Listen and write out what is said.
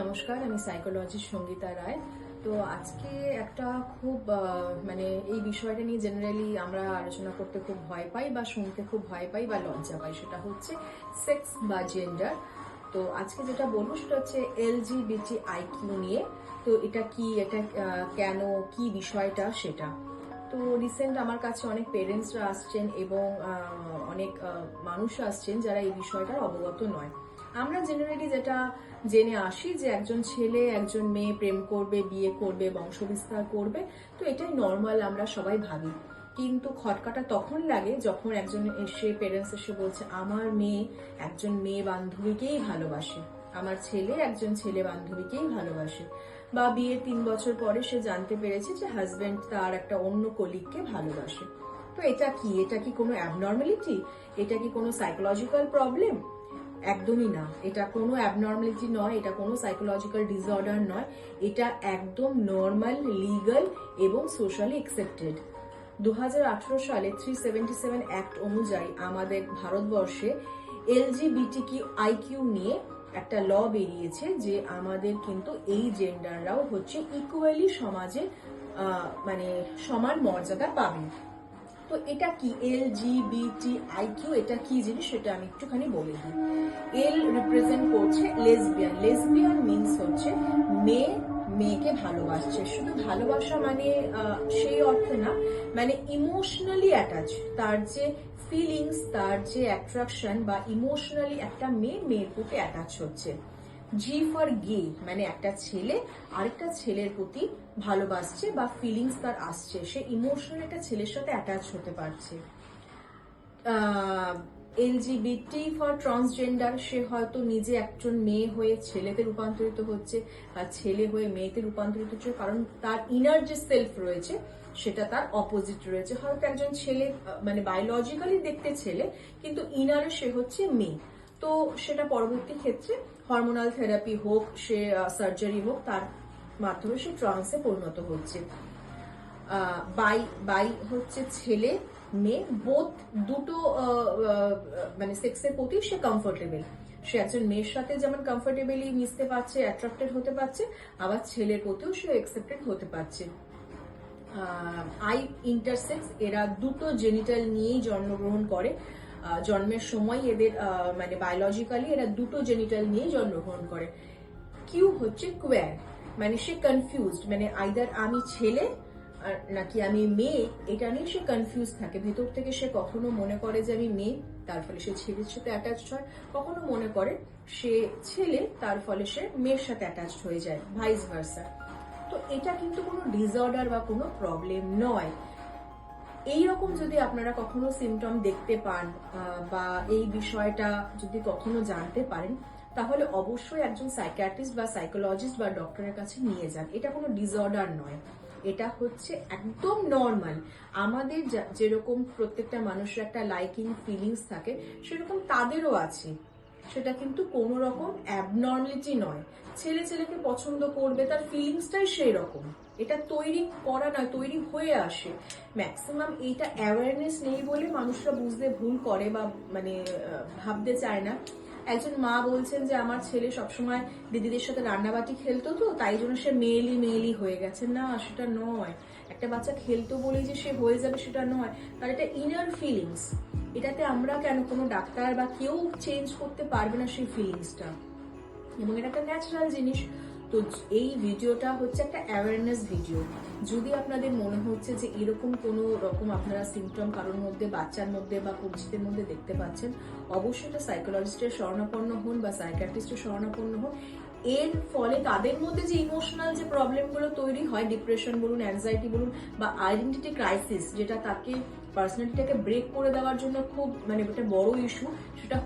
নমস্কার, আমি সাইকোলজিস্ট সঙ্গীতা রায়। তো আজকে একটা খুব মানে এই বিষয়টা নিয়ে জেনারেলি আমরা আলোচনা করতে খুব ভয় পাই বা শুনতে খুব ভয় পাই বা লজ্জা পাই, সেটা হচ্ছে সেক্স বা জেন্ডার তো আজকে যেটা বলব সেটা হচ্ছে এলজিবিটি আইকিউ নিয়ে। তো এটা কি, এটা কেন, কি বিষয়টা সেটা। তো রিসেন্ট আমার কাছে অনেক পেরেন্টসরা আসছেন এবং অনেক মানুষ আসছেন যারা এই বিষয়টার অবগত নয়। আমরা জেনারেলি যেটা জেনে আসি যে একজন ছেলে, একজন মেয়ে প্রেম করবে, বিয়ে করবে, বংশবিস্তার করবে, তো এটাই নর্মাল আমরা সবাই ভাবি। কিন্তু খটকাটা তখন লাগে যখন একজন এসে পেরেন্টস এসে বলছে, আমার মেয়ে একজন মেয়ে বান্ধবীকেই ভালোবাসে। আমার ছেলে একজন ছেলে বান্ধবীকেই ভালোবাসে। বা বিয়ের তিন বছর পরে সে জানতে পেরেছে যে হাজব্যান্ড তার একটা অন্য কলিগকে ভালোবাসে। তো এটা কি? এটা কি কোনো অ্যাবনর্মালিটি এটা কি কোনো সাইকোলজিক্যাল প্রবলেম একদমই না। এটা কোনো অ্যাবনর্মালিটি নয়, এটা কোনো সাইকোলজিক্যাল ডিসঅর্ডার নয়, এটা একদম নর্মাল লিগাল এবং সোশ্যালি অ্যাকসেপ্টেড দু হাজার আঠেরো সালে থ্রি সেভেন্টি সেভেন অ্যাক্ট অনুযায়ী আমাদের ভারতবর্ষে এলজিবিটি কি আইকিউ নিয়ে একটা ল বেরিয়েছে যে আমাদের কিন্তু এই জেন্ডাররাও হচ্ছে ইকুয়ালি সমাজে মানে সমান মর্যাদা পাবে। তো এটা কি? L G B T I Q এটা কি জিনিস? সেটা আমি একটুখানি বলে দিই। এল রিপ্রেজেন্ট করছে লেসবিয়ান লেসবিয়ান মিনস হচ্ছে মেয়ে, মেয়েকে ভালোবাসছে। শুধু ভালোবাসা মানে সেই অর্থে না মানে ইমোশনালি অ্যাটাচ তার যে ফিলিংস তার যে অ্যাট্রাকশন বা ইমোশনালি একটা মেয়ে, মেয়ের প্রতি অ্যাটাচ হচ্ছে। জি ফর গে মানে একটা ছেলে, আরেকটা ছেলের প্রতি ভালোবাসছে বা ফিলিংস তার আসছে। সে ইমোশনাল একটা ছেলের সাথে অ্যাটাচ হতে পারছে। এলজিবিটি ফর ট্রান্সজেন্ডার সে হয়তো নিজে একজন মেয়ে হয়ে ছেলেতে রূপান্তরিত হচ্ছে বা ছেলে হয়ে মেয়েতে রূপান্তরিত হচ্ছে, কারণ তার ইনার যে সেলফ রয়েছে, সেটা তার অপোজিট রয়েছে। হয়তো একজন ছেলে মানে বায়োলজিক্যালি দেখতে ছেলে, কিন্তু ইনারে সে হচ্ছে মেয়ে। তো সেটা পরবর্তী ক্ষেত্রে হরমোনাল থেরাপি হোক, সে সার্জারি হোক, তার মাধ্যমে সে ট্রান্সে পরিণত হচ্ছে। বাই বাই হচ্ছে ছেলে, মেয়ে বোধ দুটো মানে সেক্সের প্রতি সে কমফোর্টেবল সে একজন মেয়ের সাথে যেমন কমফোর্টেবলি মিশতে পারছে অ্যাট্রাক্টেড হতে পারছে, আবার ছেলের প্রতিও সে অ্যাকসেপ্টেড হতে পারছে। আই ইন্টারসেক্স এরা দুটো জেনিটাল নিয়েই জন্মগ্রহণ করে। জন্মের সময় এদের মানে বায়োলজিক্যালি এরা দুটো জেনিটাল নিয়েই জন্মগ্রহণ করে। কিউ হচ্ছে কোয়ার মানে সে কনফিউজড মানে আইদার আমি ছেলে নাকি আমি মেয়ে, এটা নিয়ে সে কনফিউজ থাকে। ভেতর থেকে সে কখনো মনে করে যে আমি মেয়ে, তার ফলে সে ছেলের সাথে অ্যাটাচড হয়। কখনো মনে করে সে ছেলে, তার ফলে সে মেয়ের সাথে অ্যাটাচড হয়ে যায় ভাইস ভার্সা তো এটা কিন্তু কোনো ডিসঅর্ডার বা কোনো প্রবলেম নয়। এই রকম যদি আপনারা কখনো সিমটম দেখতে পান বা এই বিষয়টা যদি কখনো জানতে পারেন, তাহলে অবশ্যই একজন সাইকিয়াট্রিস্ট বা সাইকোলজিস্ট বা ডক্টরের কাছে নিয়ে যান। এটা কোনো ডিসঅর্ডার নয়। এটা হচ্ছে একদম নর্মাল আমাদের যেরকম প্রত্যেকটা মানুষের একটা লাইকিং ফিলিংস থাকে, সেরকম তাদেরও আছে। সেটা কিন্তু কোনো রকম অ্যাবনর্মালিটি নয়। ছেলে ছেলেকে পছন্দ করবে, তার ফিলিংসটাই সেই রকম এটা তৈরি করা নয়, তৈরি হয়ে আসে। ম্যাক্সিমাম এইটা অ্যাওয়ারনেস নেই বলে মানুষরা বুঝতে ভুল করে বা মানে ভাবতে চায় না। একজন মা বলছেন যে, আমার ছেলে সবসময় দিদিদের সাথে রান্নাবাটি খেলতো তো, তাই জন্য সে মেয়েলি মেয়েলি হয়ে গেছে। না, সেটা নয়। একটা বাচ্চা খেলতো বলেই যে সে হয়ে যাবে, সেটা নয়। তার এটা ইনার ফিলিংস এটাতে আমরা কেন কোনো ডাক্তার বা কেউ চেঞ্জ করতে পারবে না সেই ফিলিংসটা এবং এটা একটা ন্যাচারাল জিনিস। তো এই ভিডিওটা হচ্ছে একটা অ্যাওয়ারনেস ভিডিও যদি আপনাদের মনে হচ্ছে যে এরকম কোনো রকম আপনারা সিমটম কারোর মধ্যে, বাচ্চার মধ্যে বা পরিচিতের মধ্যে দেখতে পাচ্ছেন, অবশ্যই এটা সাইকোলজিস্টের শরণাপন্ন হন বা সাইকাট্রিস্টের শরণাপন্ন হন। এর ফলে তাদের মধ্যে যে ইমোশনাল যে প্রবলেমগুলো তৈরি হয় ডিপ্রেশন বলুন অ্যাংজাইটি বলুন বা আইডেন্টিটি ক্রাইসিস যেটা তাকে পার্সোনালিটিটাকে ব্রেক করে দেওয়ার জন্য খুব মানে একটা বড় ইস্যু সেটা